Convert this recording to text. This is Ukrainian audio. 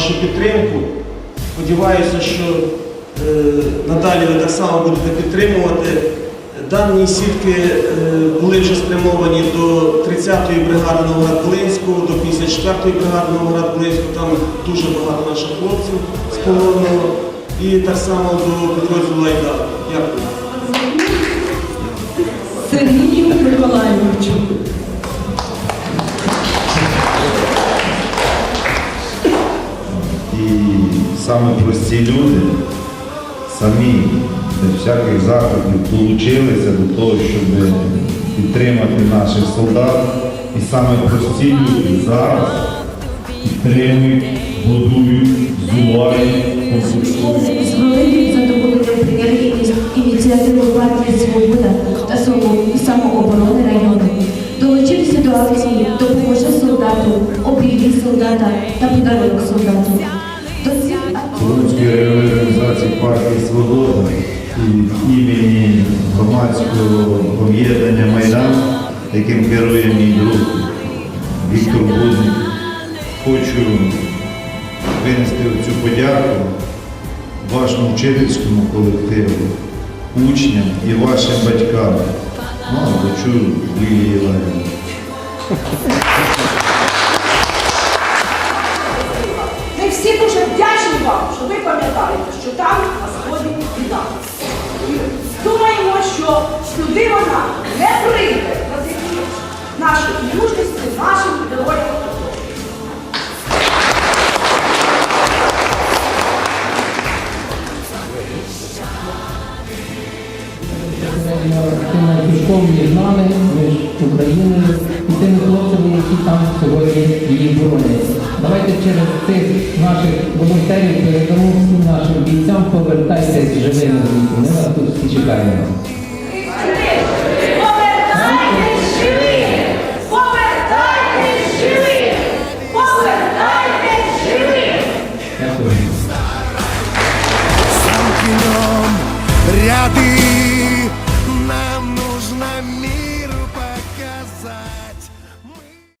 вашу підтримку. Сподіваюся, що е, надалі ви так само будете підтримувати. Дані сітки е, були вже спрямовані до 30-ї бригади Новоград-Глинського, до 54-ї бригади Новоград-Глинського, Там дуже багато наших хлопців з полонного. І так само до підрозділу Лайда. Саме прості люди самі без всяких заходів долучилися до того, щоб підтримати наших солдат. І саме прості люди зараз підтримують, будують, зувають, консультують. Ініціативу партії Свобода та самооборони району. Долучилися до акції Допоможе солдату, обійди солдата та подарунок солдату. Районної організації партії Свобода і імені громадського об'єднання Майдан, яким керує мій друг Віктор Будник, хочу винести цю подяку вашому вчительському колективу, учням і вашим батькам. Ну, а дочу Лілії Ларіні. Всі дуже вдячні вам, що ви пам'ятаєте, що там на сході. І Думаємо, що сюди вона не прийде завдяки нашій мужності, нашим героям. пішком між нами, між Україною Давайте через цих наших волонтерів передамо всім нашим бійцям, повертайтесь живими. Ми вас тут всі чекаємо. Повертайтесь живі! Повертайтесь живі! Повертайтесь живі! Дякую. ряды